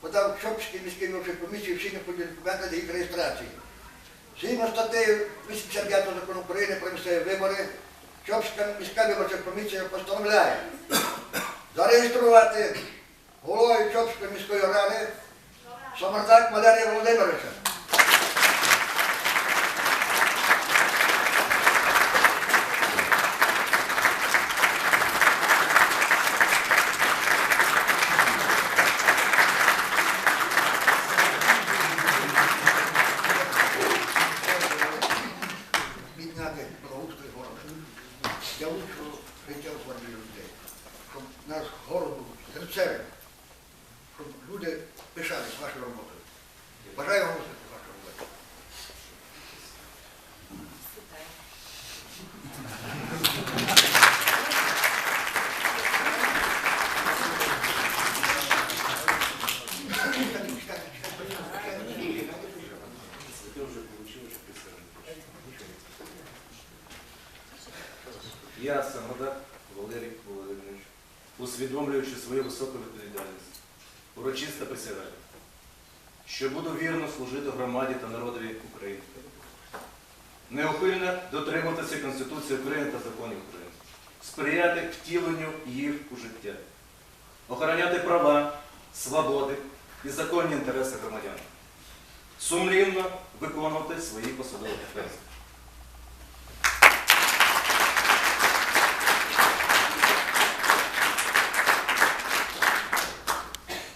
подав Чопській міській виборчій комісії всі необхідні документи для їх реєстрації. Згідно статтею 85 закону України про місцеві вибори, Чопська міська виборча комісія постановляє зареєструвати головою Чопської міської ради Самардак Валерія Володимировича. Для лучшого життя формі людей, щоб наш город був серцевим, люди пишались вашою роботою. Бажаю вам успіху Thank вашій Я, Самодак Валерій Володимирович, усвідомлюючи свою високу відповідальність, урочисто присягаю, що буду вірно служити громаді та народові України, неухильно дотримуватися Конституції України та законів України, сприяти втіленню їх у життя, охороняти права, свободи і законні інтереси громадян, сумлінно виконувати свої посадові обов'язки.